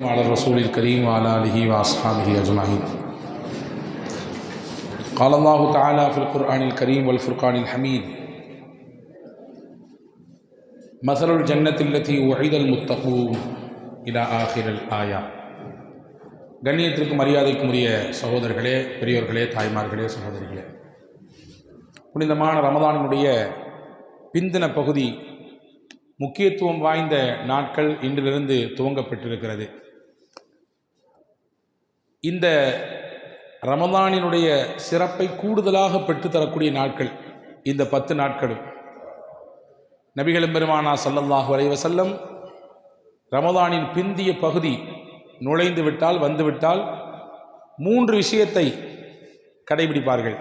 على الرسول الكريم وعلى آله وأصحابه أجمعين قال الله تعالى في القرآن الكريم والفرقان الحميد مثل الجنة التي وعد المتقون إلى آخر الآية கண்ணியத்திற்கும் மரியாதைக்கும் உரிய சகோதரர்களே பெரியோர்களே தாய்மார்களே சகோதரிகளே புனிதமான ரமதானினுடைய பிந்தின பகுதி முக்கியத்துவம் வாய்ந்த நாட்கள் இன்றிலிருந்து துவங்கப்பட்டிருக்கிறது இந்த ரமதானினுடைய சிறப்பை கூடுதலாக பெற்றுத்தரக்கூடிய நாட்கள் இந்த பத்து நாட்களும். நபிகளும் பெருமானா சல்லல்லாஹு வரைவ செல்லம் ரமதானின் பிந்திய பகுதி நுழைந்து விட்டால் வந்துவிட்டால் மூன்று விஷயத்தை கடைபிடிப்பார்கள்.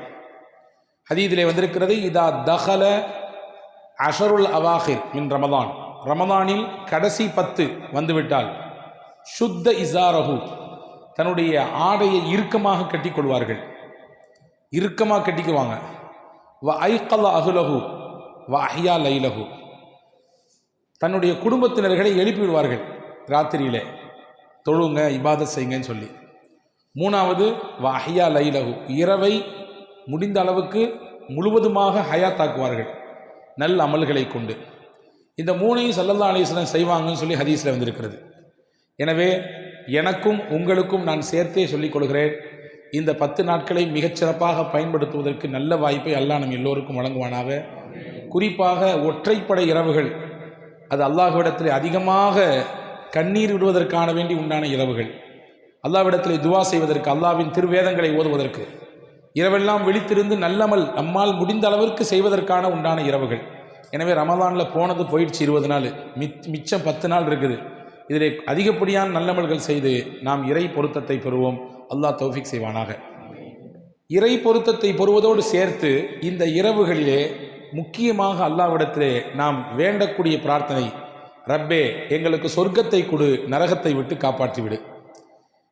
ஹதீதிலே வந்திருக்கிறது இதா தஹல அஷருல் அவாஹிர் மின் ரமதான். ரமதானில் கடைசி பத்து வந்துவிட்டால் சுத்த இசாரஹு தன்னுடைய ஆடையை இறுக்கமாக கட்டி கொள்வார்கள் இறுக்கமாக கட்டிக்குவாங்க. வ ஐக்கல்ல அகுலகு வ அஹ்யா லைலகு தன்னுடைய குடும்பத்தினர்களை எழுப்பி விடுவார்கள் ராத்திரியிலே. தொழுங்க இபாதத் செய்யுங்கன்னு சொல்லி. மூணாவது வ அஹ்யா லைலகு இரவை முடிந்த அளவுக்கு முழுவதுமாக ஹயாத்தாக்குவார்கள். நல்ல அமல்களை கொண்டு. இந்த மூணையும் சல்லல்லா அலிஸ்லாம் செய்வாங்கன்னு சொல்லி ஹதீஸில் வந்திருக்கிறது. எனவே எனக்கும் உங்களுக்கும் நான் சேர்த்தே சொல்லிக் கொள்கிறேன். இந்த பத்து நாட்களை மிகச்சிறப்பாக பயன்படுத்துவதற்கு நல்ல வாய்ப்பை அல்லாஹ் நம் எல்லோருக்கும் வழங்குவானாக. குறிப்பாக ஒற்றைப்படை இரவுகள் அது அல்லாஹ்விடத்தில் அதிகமாக கண்ணீர் விடுவதற்கான வேண்டி உண்டான இரவுகள். அல்லாவிடத்தில் துவா செய்வதற்கு அல்லாவின் திருவேதங்களை ஓதுவதற்கு இரவெல்லாம் விழித்திருந்து நல்லமல் நம்மால் முடிந்த அளவிற்கு செய்வதற்கான உண்டான இரவுகள். எனவே ரமதானில் போனது போயிடுச்சு இருபது நாள். மிச்சம் பத்து நாள் இருக்குது. இதில் அதிகப்படியான நல்லமல்கள் செய்து நாம் இறை பொருத்தத்தை பெறுவோம். அல்லாஹ் தௌஃபிக் செய்வானாக. இறை பொருத்தத்தை பெறுவதோடு சேர்த்து இந்த இரவுகளிலே முக்கியமாக அல்லாவிடத்திலே நாம் வேண்டக்கூடிய பிரார்த்தனை ரப்பே எங்களுக்கு சொர்க்கத்தை கொடு நரகத்தை விட்டு காப்பாற்றிவிடு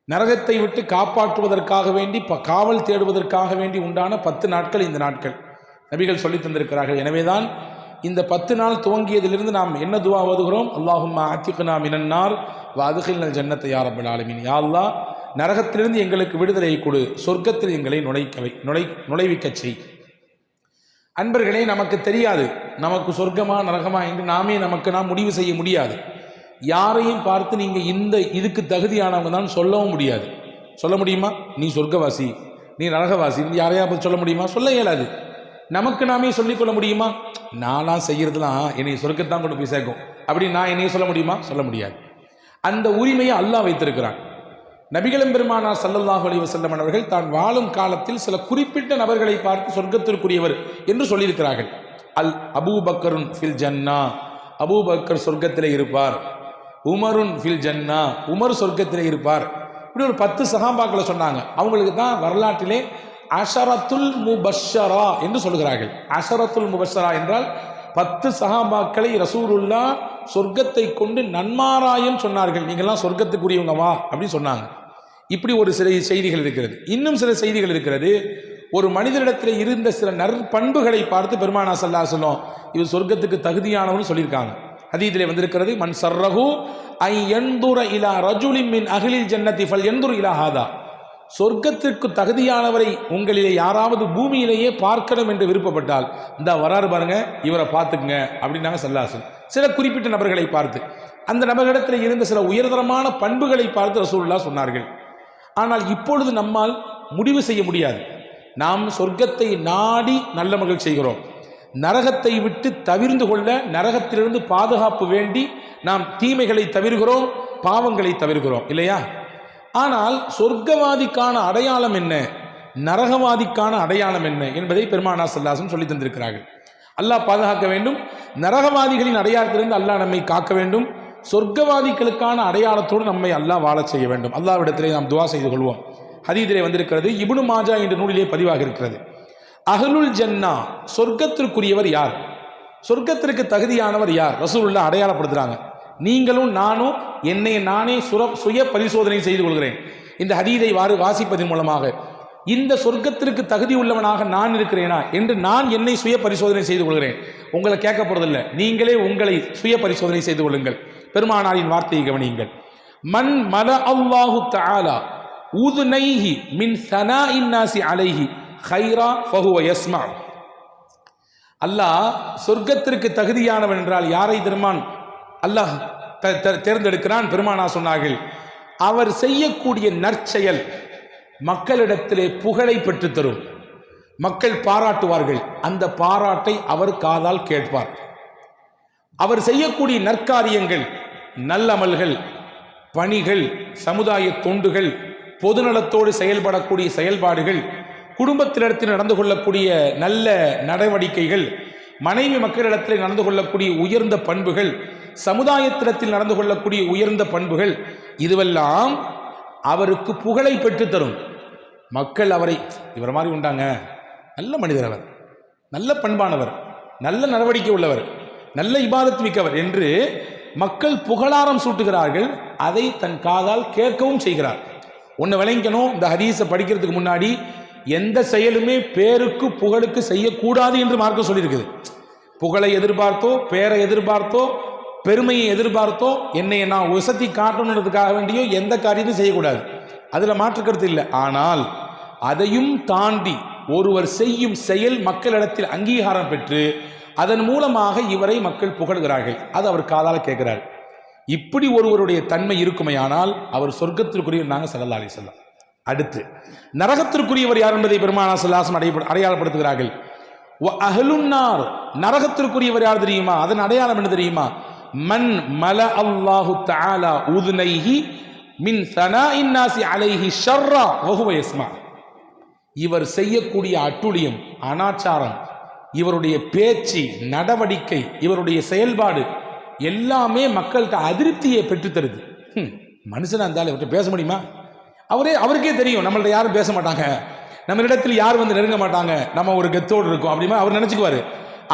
நரகத்தை விட்டு காப்பாற்றுவதற்காக வேண்டி ப காவல் தேடுவதற்காக வேண்டி உண்டான பத்து நாட்கள் இந்த நாட்கள். நபிகள் சொல்லி தந்திருக்கிறார்கள். எனவேதான் இந்த பத்து நாள் துவங்கியதிலிருந்து நாம் என்ன துவா ஓதுகிறோம்? அல்லாஹும்மா நாம் இனன்னார் வாதுகில் ஜன்னத்தை யாரப்பல் ஆலமின். யாழ்லா அல்லாஹ் நரகத்திலிருந்து எங்களுக்கு விடுதலை கொடு. சொர்க்கத்தில் எங்களை நுழைக்கவை நுழை நுழைவிக்கச் செய். அன்பர்களே நமக்கு தெரியாது. நமக்கு சொர்க்கமா நரகமா என்று நாமே நமக்கு நாம் முடிவு செய்ய முடியாது. யாரையும் பார்த்து நீங்கள் இந்த இதுக்கு தகுதியானவங்க தான் சொல்லவும் முடியாது. சொல்ல முடியுமா? நீ சொர்க்கவாசி நீ நரகவாசி யாரையா சொல்ல முடியுமா? சொல்ல இயலாது. நமக்கு நாமே சொல்லிக்கொள்ள முடியுமா? நான்லாம் செய்கிறதுலாம் என்னை சொர்க்கத்தான் கொண்டு போய் சேர்க்கும். அப்படி நான் என்னையும் சொல்ல முடியுமா? சொல்ல முடியாது. அந்த உரிமையை அல்லாஹ் வைத்திருக்கிறான். நபிகளும் பெருமானா சல்லல்லாஹ் அலி வஸல்லம் அவர்கள் தான் வாழும் காலத்தில் சில குறிப்பிட்ட நபர்களை பார்த்து சொர்க்கத்திற்குரியவர் என்று சொல்லியிருக்கிறார்கள். அல் அபூபக்கருன் ஃபில் ஜன்னா. அபூபக்கர் சொர்க்கத்திலே இருப்பார். உமருன் ஃபில் ஜன்னா. உமர் சொர்க்கத்திலே இருப்பார். இப்படி ஒரு பத்து சகாபாக்களை சொன்னாங்க. அவங்களுக்கு தான் வரலாற்றிலே அஷரத்துல் முபஷரா என்று சொல்கிறார்கள் அஷரத்துல் முபஷரா என்றால் பத்து சகாபாக்களை ரசூருல்லா சொர்க்கத்தை கொண்டு நன்மாராயம் சொன்னார்கள். நீங்கள்லாம் சொர்க்கத்துக்குரியவங்க வா அப்படின்னு சொன்னாங்க. இப்படி ஒரு சில செய்திகள் இருக்கிறது. இன்னும் சில செய்திகள் இருக்கிறது. ஒரு மனிதரிடத்தில் இருந்த சில நற்பண்புகளை பார்த்து பெருமானா சல்லா சொல்லும் இவர் சொர்க்கத்துக்கு தகுதியானவன்னு சொல்லியிருக்காங்க. ஹதீதிலே வந்திருக்கிறது மன் சர்ரகு ஐ எந்துர இலா ரஜுலின் மின் அகிலில் ஜன்னதி ஃபல் எந்துர் இலா ஹாதா. சொர்க்கத்திற்கு தகுதியானவரை உங்களிலே யாராவது பூமியிலேயே பார்க்கணும் என்று விருப்பப்பட்டால் இந்த வராரு பாருங்க இவரை பார்த்துக்குங்க அப்படின்னாங்க சல்லாசன். சில குறிப்பிட்ட நபர்களை பார்த்து அந்த நபர்களிடத்தில் இருந்த சில உயர்தரமான பண்புகளை பார்த்து ரசூல்லா சொன்னார்கள். ஆனால் இப்பொழுது நம்மால் முடிவு செய்ய முடியாது. நாம் சொர்க்கத்தை நாடி நல்ல மகள் செய்கிறோம். நரகத்தை விட்டு தவிர்ந்து கொள்ள நரகத்திலிருந்து பாதுகாப்பு வேண்டி நாம் தீமைகளை தவிர்கிறோம் பாவங்களை தவிர்கிறோம். இல்லையா? ஆனால் சொர்க்கவாதிக்கான அடையாளம் என்ன? நரகவாதிக்கான அடையாளம் என்ன? என்பதை பெருமானா சல்லாசம் சொல்லி தந்திருக்கிறார்கள். அல்லாஹ் பாதுகாக்க வேண்டும். நரகவாதிகளின் அடையாளத்திலிருந்து அல்லாஹ் நம்மை காக்க வேண்டும். சொர்க்கவாதிகளுக்கான அடையாளத்தோடு நம்மை அல்லாஹ் வாழச் செய்ய வேண்டும். அல்லாவிடத்திலே நாம் துவா செய்து கொள்வோம். ஹதீதிலே வந்திருக்கிறது இபுனு மாஜா என்ற நூலிலே பதிவாக இருக்கிறது. அகலுல் ஜன்னா சொர்க்கத்திற்குரியவர் யார்? சொர்க்கத்திற்கு தகுதியானவர் யார்? ரசூலுல்லா அடையாளப்படுத்துகிறாங்க நீங்களும் நானும் என்னை நானே சுர சுய பரிசோதனை செய்து கொள்கிறேன். இந்த ஹதீதை வாறு வாசிப்பதன் மூலமாக. இந்த சொர்க்கத்திற்கு தகுதி உள்ளவனாக நான் இருக்கிறேனா என்று நான் என்னை சுய பரிசோதனை செய்து கொள்கிறேன். உங்களை கேட்க போறதில்லை. நீங்களே உங்களை சுய பரிசோதனை செய்து கொள்ளுங்கள். பெருமானாரின் வார்த்தையை கவனியுங்கள். மன் மல அல்லாஹு தஆலா உதுனைஹி மின் சனா இன்னாசி அலைஹி ஹைரா ஃபஹுவ யஸ்மா. அல்லாஹ் சொர்க்கத்திற்கு தகுதியானவன் என்றால் யாரை திருமான்? அல்லாஹ் த- தேர்ந்தெடுக்கிறான் பெருமானா சொன்னார்கள். அவர் செய்யக்கூடிய நற்செயல் மக்களிடத்திலே புகழை பெற்றுத்தரும். மக்கள் பாராட்டுவார்கள். அந்த பாராட்டை அவர் காதால் கேட்பார். அவர் செய்யக்கூடிய நற்காரியங்கள் நல்லமல்கள் பணிகள் சமுதாய தொண்டுகள் பொதுநலத்தோடு செயல்படக்கூடிய செயல்பாடுகள் குடும்பத்தினிடத்தில் நடந்து கொள்ளக்கூடிய நல்ல நடவடிக்கைகள் மனைவி மக்களிடத்தில் நடந்து கொள்ளக்கூடிய உயர்ந்த பண்புகள் சமுதாயத்திடத்தில் நடந்து கொள்ளக்கூடிய உயர்ந்த பண்புகள் இதுவெல்லாம் அவருக்கு புகழை பெற்றுத்தரும். மக்கள் அவரை இவர் மாதிரி உண்டாங்க. நல்ல மனிதர் அவர். நல்ல பண்பானவர். நல்ல நடவடிக்கை உள்ளவர். நல்ல இபாதத் மிக்கவர் என்று மக்கள் புகழாரம் சூட்டுகிறார்கள். அதை தன் காதால் கேட்கவும் செய்கிறார். ஒன்று விளங்கணும் இந்த ஹதீஸை படிக்கிறதுக்கு முன்னாடி எந்த செயலுமே பேருக்கு புகழுக்கு செய்யக்கூடாது என்று மார்க்கம் சொல்லியிருக்குது. புகழை எதிர்பார்த்தோ பேரை எதிர்பார்த்தோ பெருமையை எதிர்பார்த்தோ என்னை நான் உசத்தி காட்டணுன்றதுக்காக வேண்டியோ எந்த காரியத்தையும் செய்யக்கூடாது. அதில் மாற்று கருத்து இல்லை. ஆனால் அதையும் தாண்டி ஒருவர் செய்யும் செயல் மக்களிடத்தில் அங்கீகாரம் பெற்று அதன் மூலமாக இவரை மக்கள் புகழ்கிறார்கள். அது அவர் காதால் கேட்கிறார். இப்படி ஒருவருடைய தன்மை இருக்குமையானால் அவர் சொர்க்கத்திற்குரியவர் நாங்கள் சல்லல்லா அலி செல்லம் அடுத்து நரகத்திற்குரியவர் யார் என்பதை பெருமானா செல்லாசம் அடைய அடையாளப்படுத்துகிறார்கள். வ நரகத்திற்குரியவர் யார் தெரியுமா? அதன் அடையாளம் என்ன தெரியுமா? மன் மல அல்லாஹு தாலா உதுனைஹி மின் சனா இன்னாசி அலைஹி ஷர்ரா வஹுவ இவர் செய்யக்கூடிய அட்டுழியம் அனாச்சாரம் இவருடைய பேச்சு நடவடிக்கை இவருடைய செயல்பாடு எல்லாமே மக்கள்கிட்ட அதிருப்தியை பெற்றுத்தருது மனுஷனாக இருந்தாலும் இவர்கிட்ட பேச முடியுமா? அவரே அவருக்கே தெரியும் நம்மள்ட்ட யாரும் பேச மாட்டாங்க. நம்ம இடத்துல யார் வந்து நெருங்க மாட்டாங்க? நம்ம ஒரு கெத்தோடு இருக்கோம் அப்படிமா அவர் நினச்சிக்குவார்.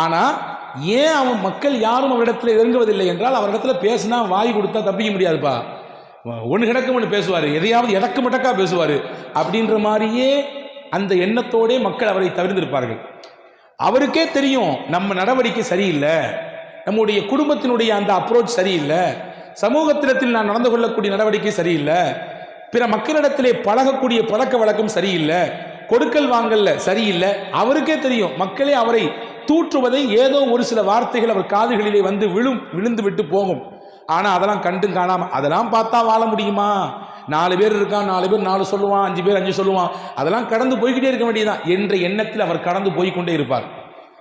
ஆனால் ஏன் அவன் மக்கள் யாரும் அவரிடத்தில் இறங்குவதில்லை என்றால் அவரிடத்தில் பேசினா வாய் கொடுத்தா தப்பிக்க முடியாதுப்பா. ஒன்று கிடக்கும் ஒன்று பேசுவார். எதையாவது இடக்கு மட்டக்கா பேசுவார் அப்படின்ற மாதிரியே அந்த எண்ணத்தோடே மக்கள் அவரை தவிர்த்திருப்பார்கள். அவருக்கே தெரியும் நம்ம நடவடிக்கை சரியில்லை நம்முடைய குடும்பத்தினுடைய அந்த அப்ரோச் சரியில்லை சமூகத்திடத்தில் நான் நடந்து கொள்ளக்கூடிய நடவடிக்கை சரியில்லை பிற மக்களிடத்திலே பழகக்கூடிய பழக்க வழக்கம் சரியில்லை கொடுக்கல் வாங்கல்ல சரியில்லை. அவருக்கே தெரியும் மக்களே அவரை தூற்றுவதை ஏதோ ஒரு சில வார்த்தைகள் அவர் காதுகளிலே வந்து விழும் விழுந்து விட்டு போகும். ஆனால் அதெல்லாம் கண்டும் காணாம அதெல்லாம் பார்த்தா வாழ முடியுமா? நாலு பேர் இருக்கான் நாலு பேர் நாலு சொல்லுவான் அஞ்சு பேர் அஞ்சு சொல்லுவான். அதெல்லாம் கடந்து போய்கிட்டே இருக்க வேண்டியதுதான். என்ற எண்ணத்தில் அவர் கடந்து போய்க்கொண்டே இருப்பார்.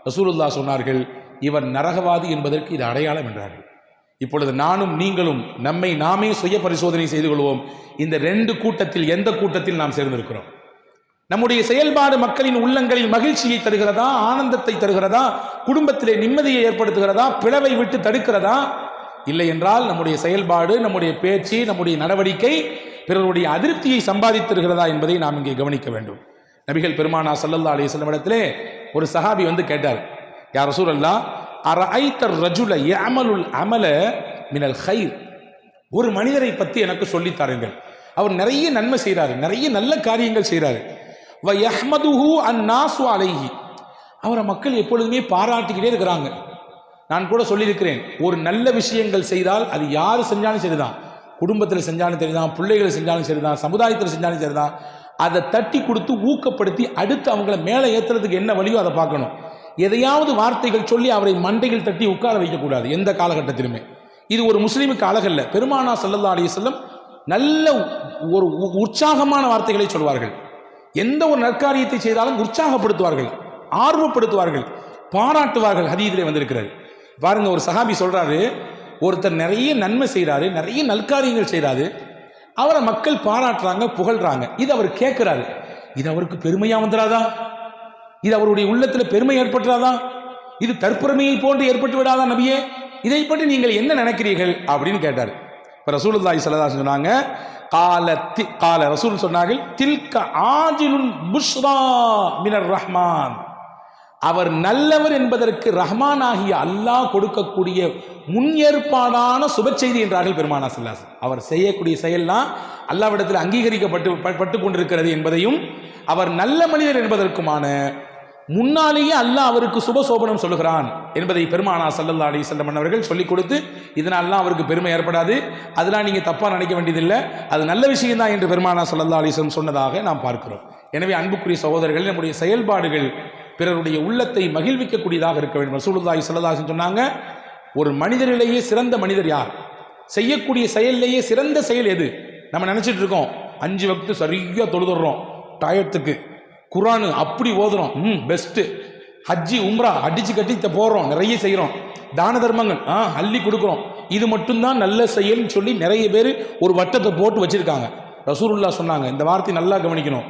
ரசூலுல்லா சொன்னார்கள் இவர் நரகவாதி என்பதற்கு இது அடையாளம் என்றார்கள். இப்பொழுது நானும் நீங்களும் நம்மை நாமே சுய பரிசோதனை செய்து கொள்வோம். இந்த ரெண்டு கூட்டத்தில் எந்த கூட்டத்தில் நாம் சேர்ந்திருக்கிறோம்? நம்முடைய செயல்பாடு மக்களின் உள்ளங்களில் மகிழ்ச்சியை தருகிறதா ஆனந்தத்தை தருகிறதா குடும்பத்திலே நிம்மதியை ஏற்படுத்துகிறதா பிளவை விட்டு தடுக்கிறதா? இல்லை என்றால் நம்முடைய செயல்பாடு நம்முடைய பேச்சு நம்முடைய நடவடிக்கை பிறருடைய அதிருப்தியை சம்பாதித்திருக்கிறதா என்பதை நாம் இங்கே கவனிக்க வேண்டும். நபிகள் பெருமானா சல்லல்லா அலி இடத்திலே ஒரு சஹாபி வந்து கேட்டார் யார் ரசூலல்லா அர ஐத்தர் ரஜுல அமலுல் அமல மினல் ஹைர் ஒரு மனிதரை பற்றி எனக்கு சொல்லித்தாருங்கள் அவர் நிறைய நன்மை செய்கிறாரு நிறைய நல்ல காரியங்கள் செய்கிறாரு வ யஹ்மதுஹு அன் நாசு அலைஹி. அவரை மக்கள் எப்பொழுதுமே பாராட்டிக்கிட்டே இருக்கிறாங்க. நான் கூட சொல்லியிருக்கிறேன் ஒரு நல்ல விஷயங்கள் செய்தால் அது யார் செஞ்சாலும் சரிதான். குடும்பத்தில் செஞ்சாலும் சரிதான் பிள்ளைகள் செஞ்சாலும் சரிதான் சமுதாயத்தில் செஞ்சாலும் சரிதான். அதை தட்டி கொடுத்து ஊக்கப்படுத்தி அடுத்து அவங்கள மேலே ஏற்றுறதுக்கு என்ன வழியோ அதை பார்க்கணும். எதையாவது வார்த்தைகள் சொல்லி அவரை மண்டையில் தட்டி உட்கார வைக்கக்கூடாது எந்த காலகட்டத்திலுமே. இது ஒரு முஸ்லீமுக்கு அழகல்ல. பெருமானா சல்லல்லா அலி செல்லம் நல்ல ஒரு உ- உற்சாகமான வார்த்தைகளை சொல்வார்கள். எந்த ஒரு நற்காரியத்தை செய்தாலும் உற்சாகப்படுத்துவார்கள் ஆர்வப்படுத்துவார்கள் பாராட்டுவார்கள் ஹதீதிலே வந்திருக்கிறார். பாருங்க ஒரு சஹாபி சொல்றாரு ஒருத்தர் நிறைய நன்மை செய்கிறாரு நிறைய நற்காரியங்கள் செய்கிறாரு அவரை மக்கள் பாராட்டுறாங்க புகழ்றாங்க. இது அவர் கேட்குறாரு. இது அவருக்கு பெருமையாக வந்துடாதா இது அவருடைய உள்ளத்தில் பெருமை ஏற்பட்டுறாதா இது தற்பெருமையை போன்று ஏற்பட்டு விடாதா நபியே? இதை பற்றி நீங்கள் என்ன நினைக்கிறீர்கள்? அப்படின்னு கேட்டார். இப்போ ரசூலுல்லாஹி ஸல்லல்லாஹு சொன்னாங்க கால தி கால ரசூல் சொன்னார்கள் தில்க ஆஜிலுன் புஷ்ரா மினர் ரஹ்மான். அவர் நல்லவர் என்பதற்கு ரஹ்மான் ஆகிய அல்லாஹ் கொடுக்கக்கூடிய முன் ஏற்பாடான சுப செய்தி என்றார்கள் பெருமானா சில்லாஸ் அவர் செய்யக்கூடிய செயல்லாம் அல்லாவிடத்தில் அங்கீகரிக்கப்பட்டு பட்டு கொண்டிருக்கிறது என்பதையும் அவர் நல்ல மனிதர் என்பதற்குமான முன்னாலேயே அல்லாஹ் அவருக்கு சுபசோபனம் சொல்லுகிறான் என்பதை பெருமானா சல்லல்லா அலி செல்லம் அவர்கள் சொல்லிக் கொடுத்து இதனாலலாம் அவருக்கு பெருமை ஏற்படாது. அதெல்லாம் நீங்கள் தப்பாக நினைக்க வேண்டியதில்லை. அது நல்ல விஷயம்தான் என்று பெருமானா சல்லல்லா அலிஸ்லம் சொன்னதாக நாம் பார்க்கிறோம். எனவே அன்புக்குரிய சகோதரர்கள் நம்முடைய செயல்பாடுகள் பிறருடைய உள்ளத்தை மகிழ்விக்கக்கூடியதாக இருக்க வேண்டும். ரசூலுல்லாஹி சல்லதாசன் சொன்னாங்க ஒரு மனிதரிலேயே சிறந்த மனிதர் யார்? செய்யக்கூடிய செயல்லையே சிறந்த செயல் எது? நம்ம நினச்சிட்டு இருக்கோம். அஞ்சு வக்து சரியாக தொழுதுடுறோம். டயத்துக்கு. குரானு அப்படி ஓதுறோம். ம். பெஸ்ட்டு ஹஜ்ஜி உம்ரா அடிச்சு கட்டி போடுறோம். நிறைய செய்கிறோம் தான தர்மங்கள் ஆ அள்ளி கொடுக்குறோம். இது மட்டும்தான் நல்ல செயல்னு சொல்லி நிறைய பேர் ஒரு வட்டத்தை போட்டு வச்சிருக்காங்க. ரசூலுல்லா சொன்னாங்க இந்த வார்த்தை நல்லா கவனிக்கணும்.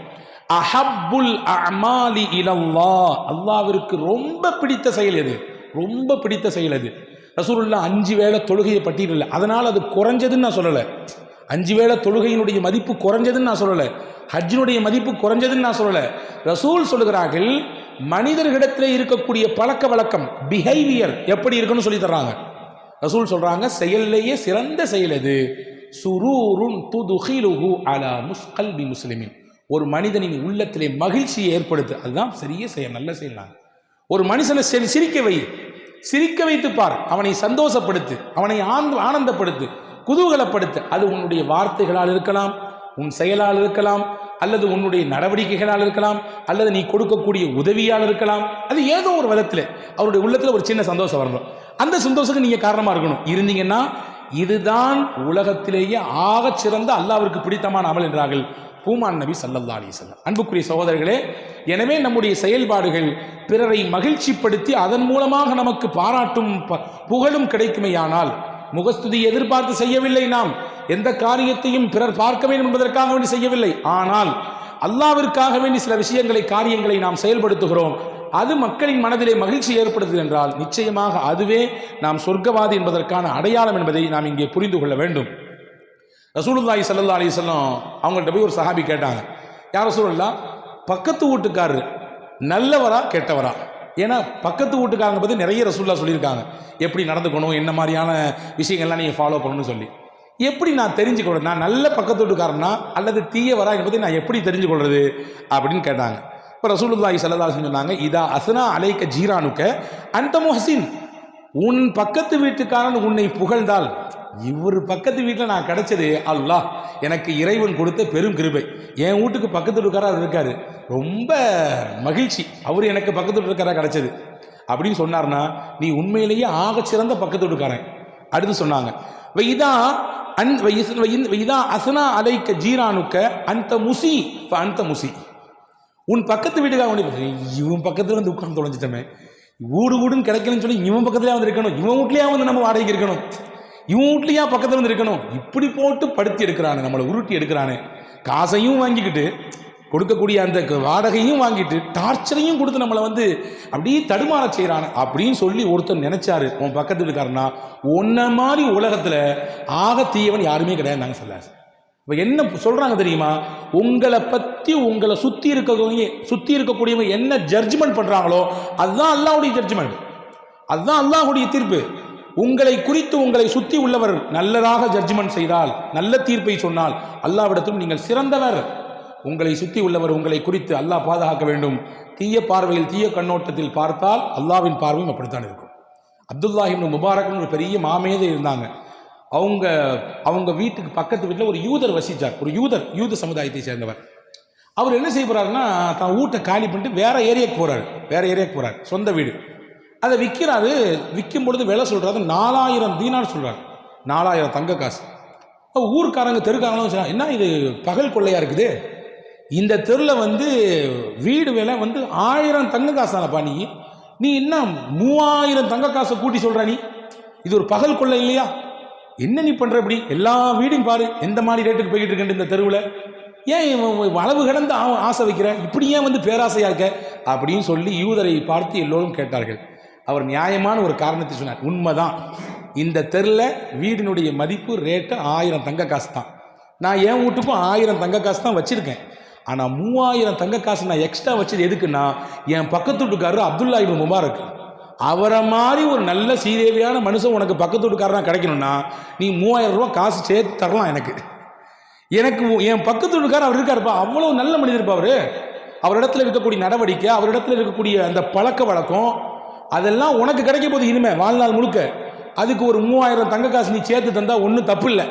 அஹப்புல் அமாலி இலல்லா. அல்லாவிற்கு ரொம்ப பிடித்த செயல் எது? ரொம்ப பிடித்த செயல் எது ரசூலுல்லா அஞ்சு வேளை தொழுகையை பட்டியலில்லை அதனால் அது குறைஞ்சதுன்னு நான் சொல்லலை. அஞ்சு வேளை தொழுகையினுடைய மதிப்பு குறைஞ்சதுன்னு நான் சொல்லலை. ஹஜ்ஜினுடைய மதிப்பு குறைஞ்சதுன்னு நான் சொல்லலை. ரசூல் சொல்லுகிறார்கள் மனிதர்களிடத்தில் இருக்கக்கூடிய பழக்க வழக்கம் பிஹேவியர் எப்படி இருக்குன்னு சொல்லி தர்றாங்க. ரசூல் சொல்றாங்க செயல்லையே சிறந்த செயல் எது? சுரூருன் துதுகிலுஹு அலா முஸ்கல்பி முஸ்லிமின். ஒரு மனிதனின் உள்ளத்திலே மகிழ்ச்சியை ஏற்படுத்து. அதுதான் சரிய செயல் நல்ல செயல் ஒரு மனுஷனை சிரி- சிரிக்க வை. சிரிக்க வைத்து பார். அவனை சந்தோஷப்படுத்து. அவனை ஆனந்தப்படுத்து. குதூகலப்படுத்து. அது உன்னுடைய வார்த்தைகளால் இருக்கலாம் உன் செயலால் இருக்கலாம் அல்லது உன்னுடைய நடவடிக்கைகளால் இருக்கலாம் அல்லது நீ கொடுக்கக்கூடிய உதவியால் இருக்கலாம். அது ஏதோ ஒரு விதத்தில் அவருடைய உள்ளத்தில் ஒரு சின்ன சந்தோஷம் வரணும். அந்த சந்தோஷத்துக்கு நீங்கள் காரணமாக இருக்கணும். இருந்தீங்கன்னா இதுதான் உலகத்திலேயே ஆக சிறந்த அல்லாவிற்கு பிடித்தமான அமல் என்றார்கள் பூமான் நபி சல்லல்லா அலிசல்லம் அன்புக்குரிய சகோதரர்களே எனவே நம்முடைய செயல்பாடுகள் பிறரை மகிழ்ச்சிப்படுத்தி அதன் மூலமாக நமக்கு பாராட்டும் ப- புகழும் கிடைக்குமேயானால் முகஸ்துதி எதிர்பார்த்து செய்யவில்லை நாம். எந்த காரியத்தையும் பிறர் பார்க்க வேண்டும் என்பதற்காக வேண்டி செய்யவில்லை. ஆனால் அல்லாவிற்காக வேண்டி சில விஷயங்களை காரியங்களை நாம் செயல்படுத்துகிறோம். அது மக்களின் மனதிலே மகிழ்ச்சி ஏற்படுத்துது என்றால் நிச்சயமாக அதுவே நாம் சொர்க்கவாதி என்பதற்கான அடையாளம் என்பதை நாம் இங்கே புரிந்து கொள்ள வேண்டும். ரசூலுல்லாய் சல்லா அலைஹி அவங்கள்ட்ட போய் ஒரு சஹாபி கேட்டாங்க யார் ரசூலுல்லா பக்கத்து வீட்டுக்காரரு நல்லவரா கெட்டவரா? ஏன்னா பக்கத்து வீட்டுக்காரங்க பற்றி நிறைய ரசூல்லா சொல்லியிருக்காங்க. எப்படி நடந்துக்கணும் என்ன மாதிரியான விஷயங்கள்லாம் நீங்கள் ஃபாலோ பண்ணணும்னு சொல்லி. எப்படி நான் தெரிஞ்சுக்கொள்றது நான் நல்ல பக்கத்து வீட்டுக்காரனா அல்லது தீயவரா என்பதை நான் எப்படி தெரிஞ்சுக்கொள்றது அப்படின்னு கேட்டாங்க. இப்போ ரசூலுல்லாஹி ஸல்லல்லாஹு சொன்னாங்க இதா அசனா அலைக்க ஜீரானுக்க அந்த முஹசின். உன் பக்கத்து வீட்டுக்காரன் உன்னை புகழ்ந்தால் இவர் பக்கத்து வீட்டில் நான் கிடைச்சது அல்லாஹ் எனக்கு இறைவன் கொடுத்த பெரும் கிருபை. என் வீட்டுக்கு பக்கத்து வீட்டுக்காரர் இருக்காரு. ரொம்ப மகிழ்ச்சி அவர் எனக்கு பக்கத்து வீட்டுக்காரா கிடைச்சது. அப்படின்னு சொன்னார்னா நீ உண்மையிலேயே ஆக சிறந்த பக்கத்து வீட்டுக்காரன். அடுத்து சொன்னாங்க வைதா அன் வைதா அசனா அலைக்க ஜீரானுக்க அந்த முசி அந்த முசி. உன் பக்கத்து வீட்டுக்காக வந்து இவன் பக்கத்தில் வந்து உட்கார்ந்து தொலைஞ்சிட்டமே. வீடு வீடுன்னு கிடைக்கலன்னு சொல்லி இவன் பக்கத்துலேயே வந்து இருக்கணும். இவன் வீட்லேயே வந்து நம்ம வாடகைக்கு இருக்கணும்? இவன் வீட்லயா பக்கத்தில் வந்து இருக்கணும்? இப்படி போட்டு படுத்தி எடுக்கிறானே நம்மளை உருட்டி எடுக்கிறானே. காசையும் வாங்கிக்கிட்டு கொடுக்கக்கூடிய அந்த க- வாடகையும் வாங்கிட்டு டார்ச்சரையும் கொடுத்து நம்மளை வந்து அப்படியே தடுமாற செய்கிறான் அப்படின்னு சொல்லி ஒருத்தர் நினைச்சாரு. உன் பக்கத்து இருக்காருன்னா உன்ன மாதிரி உலகத்தில் ஆக தீயவன் யாருமே கிடையாது நாங்கள் சொல்லாது இப்போ என்ன சொல்கிறாங்க தெரியுமா? உங்களை பற்றி உங்களை சுற்றி இருக்கக்கூடிய சுற்றி இருக்கக்கூடியவங்க என்ன ஜட்ஜ்மெண்ட் பண்ணுறாங்களோ அதுதான் அல்லாவுடைய ஜட்ஜ்மெண்ட் அதுதான் அல்லாஹ்வுடைய தீர்ப்பு. உங்களை குறித்து உங்களை சுற்றி உள்ளவர் நல்லதாக ஜட்ஜ்மெண்ட் செய்தால் நல்ல தீர்ப்பை சொன்னால் அல்லாவிடத்திலும் நீங்கள் சிறந்தவர். உங்களை சுற்றி உள்ளவர் உங்களை குறித்து அல்லாஹ் பாதுகாக்க வேண்டும். தீய பார்வையில் தீய கண்ணோட்டத்தில் பார்த்தால் அல்லாவின் பார்வையும் அப்படித்தான் இருக்கும். அப்துல்லாஹிம் முபாரக்னு ஒரு பெரிய மாமேதை இருந்தாங்க. அவங்க அவங்க வீட்டுக்கு பக்கத்து வீட்டில் ஒரு யூதர் வசிச்சார். ஒரு யூதர் யூத சமுதாயத்தை சேர்ந்தவர். அவர் என்ன செய்ய போகிறாருன்னா தான் வீட்டை காலி பண்ணிட்டு வேற ஏரியாவுக்கு போகிறாரு வேற ஏரியாவுக்கு போகிறார் சொந்த வீடு. அதை விற்கிறாரு விற்கும் பொழுது விலை சொல்கிறாரு நாலாயிரம் தீனார் சொல்கிறார் நாலாயிரம் தங்க காசு. ஊர்க்காரங்க தெருக்காரங்களும் என்ன இது பகல் கொள்ளையாக இருக்குது? இந்த தெருவில் வந்து வீடு விலை வந்து ஆயிரம் தங்க காசாலப்பா நீ. நீ என்ன மூவாயிரம் தங்க காசை கூட்டி சொல்கிற நீ? இது ஒரு பகல் கொள்ளை இல்லையா? என்ன நீ பண்ணுற இப்படி? எல்லா வீடும் பாரு எந்த மாதிரி ரேட்டுக்கு போய்கிட்டு இருக்க இந்த தெருவில். ஏன் அளவு கடந்து ஆ- ஆசை வைக்கிற? இப்படி ஏன் வந்து பேராசையா இருக்க? அப்படின்னு சொல்லி யூதரை பார்த்து எல்லோரும் கேட்டார்கள். அவர் நியாயமான ஒரு காரணத்தை சொன்னார். உண்மைதான். இந்த தெருவில் வீடினுடைய மதிப்பு ரேட்டு ஆயிரம் தங்க காசு தான். நான் என் வீட்டுக்கும் ஆயிரம் தங்க காசு தான் வச்சிருக்கேன். ஆனால் மூவாயிரம் தங்க காசு நான் எக்ஸ்ட்ரா வச்சது எதுக்குன்னா என் பக்கத்து வீட்டுக்காரர் அப்துல்லா இப்னு முபாரக். அவரை மாதிரி ஒரு நல்ல சீதேவியான மனுஷன் உனக்கு பக்கத்து வீட்டுக்காரனா கிடைக்கணும்னா நீ மூவாயிரம் ரூபா காசு சேர்த்து தரலாம் எனக்கு. எனக்கு என் பக்கத்து வீட்டுக்காரர் அவர் இருக்காருப்பா அவ்வளோ நல்ல மனிதர்ப்பா அவர். அவரிடத்துல இருக்கக்கூடிய நடவடிக்கை அவரிடத்துல இருக்கக்கூடிய அந்த பழக்க வழக்கம் அதெல்லாம் உனக்கு கிடைக்க போகுது இனிமே வாழ்நாள் முழுக்க. அதுக்கு ஒரு மூவாயிரம் தங்க காசு நீ சேர்த்து தந்தால் ஒன்றும் தப்பு இல்லை.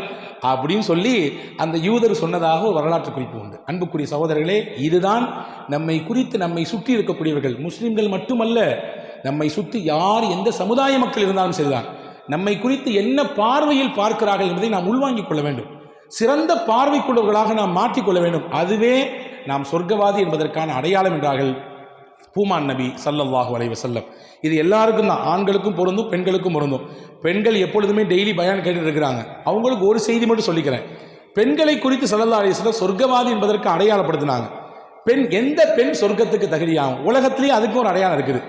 அப்படின்னு சொல்லி அந்த யூதர் சொன்னதாக ஒரு வரலாற்று குறிப்பு உண்டு. அன்புக்குரிய சகோதரர்களே இதுதான் நம்மை குறித்து நம்மை சுற்றி இருக்கக்கூடியவர்கள். முஸ்லிம்கள் மட்டுமல்ல நம்மை சுற்றி யார் எந்த சமுதாய மக்கள் இருந்தாலும் சரிதான். நம்மை குறித்து என்ன பார்வையில் பார்க்கிறார்கள் என்பதை நாம் உள்வாங்கிக் கொள்ள வேண்டும். சிறந்த பார்வைக்குள்ளவர்களாக நாம் மாற்றிக்கொள்ள வேண்டும். அதுவே நாம் சொர்க்கவாதி என்பதற்கான அடையாளம் என்றார்கள். பூமான் நபி சல்லல்லாஹு அலைஹி செல்லம் இது எல்லாருக்கும் தான். ஆண்களுக்கும் பொருந்தும் பெண்களுக்கும் பொருந்தும். பெண்கள் எப்பொழுதுமே டெய்லி பயான் கேட்டுட்டு இருக்கிறாங்க. அவங்களுக்கு ஒரு செய்தி மட்டும் சொல்லிக்கிறேன். பெண்களை குறித்து சல்லல்லா அலைஹி சொர்க்கவாதி என்பதற்கு அடையாளப்படுத்தினாங்க. பெண் எந்த பெண் சொர்க்கத்துக்கு தகுதியாகும்? உலகத்திலேயே அதுக்கும் ஒரு அடையாளம் இருக்குது.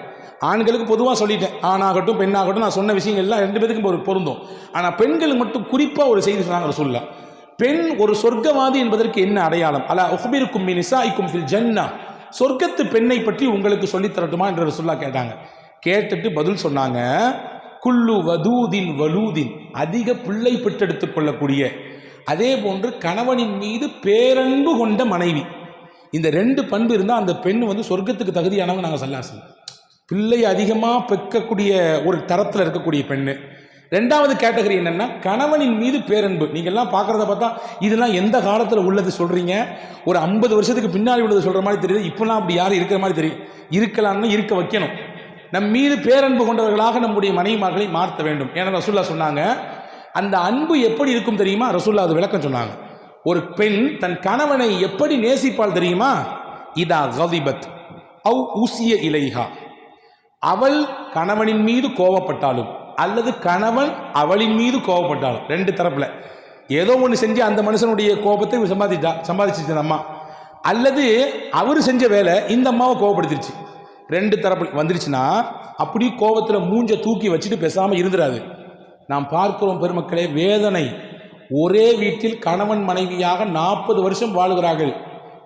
ஆண்களுக்கு பொதுவாக சொல்லிட்டேன். ஆணாகட்டும் பெண்ணாகட்டும் நான் சொன்ன விஷயங்கள் எல்லாம் ரெண்டு பேருக்கும் ஒரு பொருந்தும். ஆனால் பெண்களுக்கு மட்டும் குறிப்பாக ஒரு செய்தி சொன்னாங்க சொல்லலாம் பெண் ஒரு சொர்க்கவாதி என்பதற்கு என்ன அடையாளம்? அலா உஹ்பிருக்கும் மின் நிசாயிக்கும் ஃபில் ஜன்னா சொர்க்கத்து பெண்ணை பற்றி உங்களுக்கு சொல்லித் தரட்டுமா என்று ரசுல்லா கேட்டாங்க. கேட்டுட்டு பதில் சொன்னாங்க. குல்லு வதூதின் வலூதின் அதிக பிள்ளை பெற்றெடுத்துக் கொள்ளக்கூடிய அதே போன்று கணவனின் மீது பேரன்பு கொண்ட மனைவி. இந்த ரெண்டு பண்பு இருந்தால் அந்த பெண் வந்து சொர்க்கத்துக்கு தகுதியானவங்க நாங்கள் சல்லாசன் பிள்ளை அதிகமாக பெக்கக்கூடிய ஒரு தரத்தில் இருக்கக்கூடிய பெண்ணு. ரெண்டாவது கேட்டகரி என்னன்னா கணவனின் மீது பேரன்பு. நீங்கள்லாம் பார்க்குறத பார்த்தா இதெல்லாம் எந்த காலத்தில் உள்ளது சொல்கிறீங்க ஒரு ஐம்பது வருஷத்துக்கு பின்னாடி உள்ளது சொல்கிற மாதிரி தெரியுது. இப்போலாம் அப்படி யாரும் இருக்கிற மாதிரி தெரியும். இருக்கலாம்னு இருக்க வைக்கணும். நம் மீது பேரன்பு கொண்டவர்களாக நம்முடைய மனைவிமார்களை மாற்ற வேண்டும். ஏன்னா ரசுல்லா சொன்னாங்க அந்த அன்பு எப்படி இருக்கும் தெரியுமா? ரசுல்லா அது விளக்கம் சொன்னாங்க. ஒரு பெண் தன் கணவனை எப்படி நேசிப்பாள் தெரியுமா? இதா கதிபத் அவ் ஊசிய இலைஹா. அவள் கணவனின் மீது கோவப்பட்டாலும் அல்லது கணவன் அவளின் மீது கோபப்பட்டாள் ரெண்டு தரப்புல. ஏதோ ஒன்று செஞ்சு அந்த மனுஷனுடைய கோபத்தை சம்பாதிச்சா சம்பாதிச்சிச்சு அந்த அம்மா. அல்லது அவர் செஞ்ச வேலை இந்த அம்மாவை கோவப்படுத்திருச்சு. ரெண்டு தரப்பு வந்துருச்சுன்னா அப்படி கோபத்தில் மூஞ்ச தூக்கி வச்சுட்டு பேசாமல் இருந்துடாது நாம் பார்க்கிறோம் பெருமக்களே வேதனை. ஒரே வீட்டில் கணவன் மனைவியாக நாற்பது வருஷம் வாழுகிறார்கள்.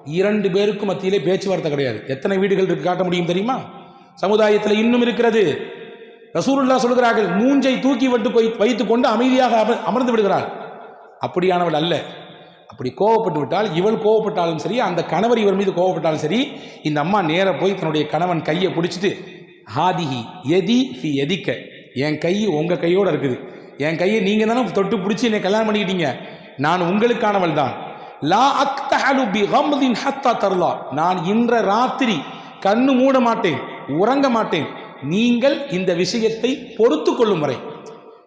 இரண்டு பேருக்கு மத்தியிலே பேச்சுவார்த்தை கிடையாது. எத்தனை வீடுகள் இருக்கு காட்ட முடியும் தெரியுமா? சமுதாயத்தில் இன்னும் இருக்கிறது. ரசூலுல்லா சொல்கிறார்கள் மூஞ்சை தூக்கி விட்டு போய் வைத்து கொண்டு அமைதியாக அம- அமர்ந்து விடுகிறாள் அப்படியானவள் அல்ல. அப்படி கோவப்பட்டு விட்டால் இவள் கோவப்பட்டாலும் சரி அந்த கணவர் இவர் மீது கோவப்பட்டாலும் சரி இந்த அம்மா நேர போய் தன்னுடைய கணவன் கையை பிடிச்சிட்டு ஹாதிஹி எதி ஃபி எதிக்க. என் கை உங்கள் கையோடு இருக்குது. என் கையை நீங்கள் தானே தொட்டு பிடிச்சி என்னை கல்யாணம் பண்ணிக்கிட்டீங்க. நான் உங்களுக்கானவள் தான். லா அக்தஹலு பி கம்தின் ஹத்தா தர்லா. நான் இன்ற ராத்திரி கண்ணு மூட மாட்டேன் உறங்க மாட்டேன். நீங்கள் இந்த விஷயத்தை பொறுத்து கொள்ளும் வரை.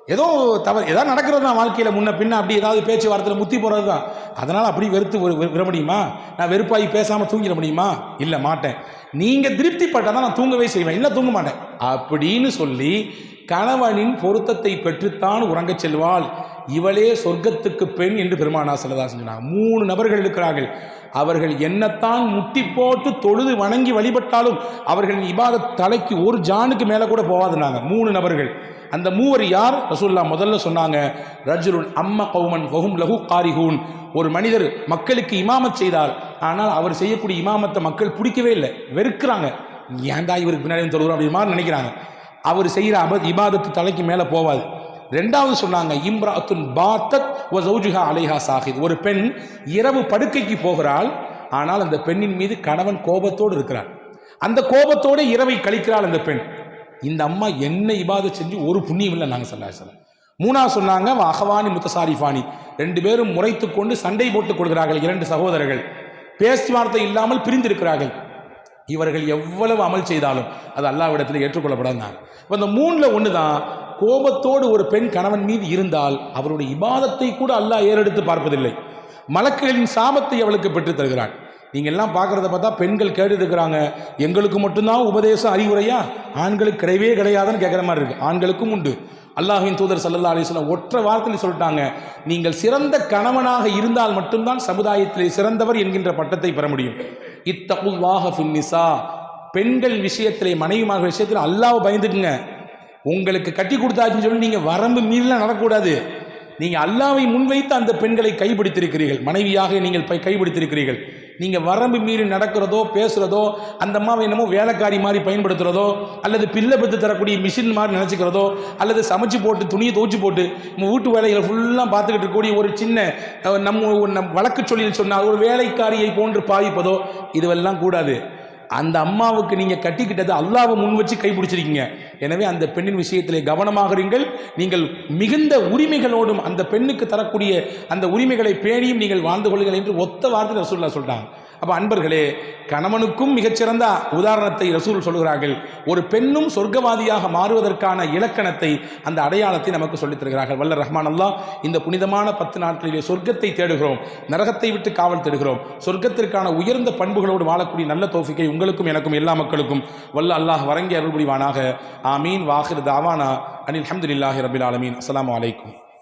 ஏதோ தவறு ஏதாவது நடக்கிறது தான் வாழ்க்கையில் முன்ன பின்ன அப்படி ஏதாவது பேச்சுவார்த்தையில் முத்தி போகிறது தான். அதனால் அப்படி வெறுத்து விட- விட முடியுமா? நான் வெறுப்பாகி பேசாமல் தூங்கிட முடியுமா? இல்லை மாட்டேன். நீங்கள் திருப்திப்பட்டால் தான் நான் தூங்கவே செய்வேன். இல்லை தூங்க மாட்டேன். அப்படின்னு சொல்லி கணவனின் பொருத்தத்தை பெற்றுத்தான் உறங்கச் செல்வாள். இவளே சொர்க்கத்துக்கு பெண் என்று பெருமானா செல்லதா சொன்னாங்க மூணு நபர்கள் இருக்கிறார்கள். அவர்கள் என்னத்தான் முட்டி போட்டு தொழுது வணங்கி வழிபட்டாலும் அவர்களின் இபாத தலைக்கு ஒரு ஜானுக்கு மேலே கூட போகாதுனாங்க மூணு நபர்கள். அந்த மூவர் யார்? ரசூல்லா முதல்ல சொன்னாங்க ரஜுலுன் அம்ம கௌமன் வஹும் லஹு காரிஹூன். ஒரு மனிதர் மக்களுக்கு இமாமத் செய்தால் ஆனால் அவர் செய்யக்கூடிய இமாமத்தை மக்கள் பிடிக்கவே இல்லை. வெறுக்கிறாங்க. ஏன்டா இவருக்கு பின்னாடி தொழுகிறோம் அப்படி மாதிரி நினைக்கிறாங்க. அவர் செய்கிற அப இபாதத்து தலைக்கு மேலே போவாது. ரெண்டாவது சொன்னாங்க இம்ராத்துன் பாத்தத் வ அலைஹா சாஹித் ஒரு பெண் இரவு படுக்கைக்கு போகிறாள் ஆனால் அந்த பெண்ணின் மீது கணவன் கோபத்தோடு இருக்கிறார். அந்த கோபத்தோடு இரவை கழிக்கிறாள் அந்த பெண். இந்த அம்மா என்ன இபாதை செஞ்சு ஒரு புண்ணியம் இல்லை நாங்கள் சொன்னார் சொல்ல மூணாவது சொன்னாங்க அகவானி முத்தசாரிஃபானி. ரெண்டு பேரும் முறைத்து கொண்டு சண்டை போட்டுக் கொள்கிறார்கள் இரண்டு சகோதரர்கள். பேச்சுவார்த்தை இல்லாமல் பிரிந்திருக்கிறார்கள். இவர்கள் எவ்வளவு அமல் செய்தாலும் அது அல்லாவிடத்தில் ஏற்றுக்கொள்ளப்படாதாங்க இப்போ இந்த மூணில் ஒன்று தான் கோபத்தோடு ஒரு பெண் கணவன் மீது இருந்தால் அவருடைய இபாதத்தை கூட அல்லாஹ் ஏறெடுத்து பார்ப்பதில்லை. மலக்குகளின் சாபத்தை அவளுக்கு பெற்று தருகிறான். நீங்கள் எல்லாம் பார்க்குறத பார்த்தா பெண்கள் கேட்டு இருக்கிறாங்க எங்களுக்கு மட்டும்தான் உபதேசம் அறிவுரையா? ஆண்களுக்கு கிடையவே கிடையாதுன்னு கேட்குற மாதிரி இருக்குது ஆண்களுக்கும் உண்டு. அல்லாஹின் தூதர் சல்லல்லா அலிஸ்லாம் ஒற்றை வார்த்தையில் சொல்லிட்டாங்க நீங்கள் சிறந்த கணவனாக இருந்தால் மட்டும்தான் சமுதாயத்திலே சிறந்தவர் என்கின்ற பட்டத்தை பெற முடியும். இத்தகுல்லாஹ ஃபின் பெண்கள் விஷயத்திலே மனைவிமார்கள் விஷயத்தில் அல்லாஹ் பயந்துக்குங்க. உங்களுக்கு கட்டி கொடுத்தாச்சுன்னு சொல்லி நீங்கள் வரம்பு மீறிலாம் நடக்கக்கூடாது. நீங்கள் அல்லாவை முன்வைத்து அந்த பெண்களை கைப்பிடித்திருக்கிறீர்கள். மனைவியாக நீங்கள் கைப்பிடித்திருக்கிறீர்கள். நீங்கள் வரம்பு மீறி நடக்கிறதோ பேசுகிறதோ அந்த அம்மாவை என்னமோ வேலைக்காரி மாதிரி பயன்படுத்துகிறதோ அல்லது பிள்ளை பெற்று தரக்கூடிய மிஷின் மாதிரி நினச்சிக்கிறதோ அல்லது சமைச்சு போட்டு துணியை துவச்சி போட்டு நம்ம வீட்டு வேலைகளை ஃபுல்லாக பார்த்துக்கிட்டு இருக்கக்கூடிய ஒரு சின்ன நம்ம நம் வழக்கு சொல்லியில் சொன்னால் ஒரு வேலைக்காரியை போன்று பாவிப்பதோ இதுவெல்லாம் கூடாது. அந்த அம்மாவுக்கு நீங்க கட்டிக்கிட்டது அல்லாவை முன் வச்சு கைப்பிடிச்சிருக்கீங்க எனவே அந்த பெண்ணின் விஷயத்திலே கவனமாக இருங்கள் நீங்கள் மிகுந்த உரிமைகளோடும் அந்த பெண்ணுக்கு தரக்கூடிய அந்த உரிமைகளை பேணியும் நீங்கள் வாழ்ந்து கொள்ளுங்கள் என்று ஒத்த வார்த்தை ரசூல்லா சொல்றாங்க. அப்ப அன்பர்களே கணவனுக்கும் மிகச்சிறந்த உதாரணத்தை ரசூல் சொல்கிறார்கள் ஒரு பெண்ணும் சொர்க்கவாதியாக மாறுவதற்கான இலக்கணத்தை அந்த அடையாளத்தை நமக்கு சொல்லித் தருகிறார்கள். வல்ல ரஹ்மான் இந்த புனிதமான பத்து நாட்களிலே சொர்க்கத்தை தேடுகிறோம் நரகத்தை விட்டு காவல் தேடுகிறோம் சொர்க்கத்திற்கான உயர்ந்த பண்புகளோடு வாழக்கூடிய நல்ல தோஃபிக்கை உங்களுக்கும் எனக்கும் எல்லா மக்களுக்கும் வல்ல அல்லாஹ் வரங்கி அருள் புரிவானாக ஆமீன். வாஹிர் தாவானா. அனில் அஹமதுல்லாஹி ரபில் ஆலமீன். அஸ்லாம் அலைக்கும்.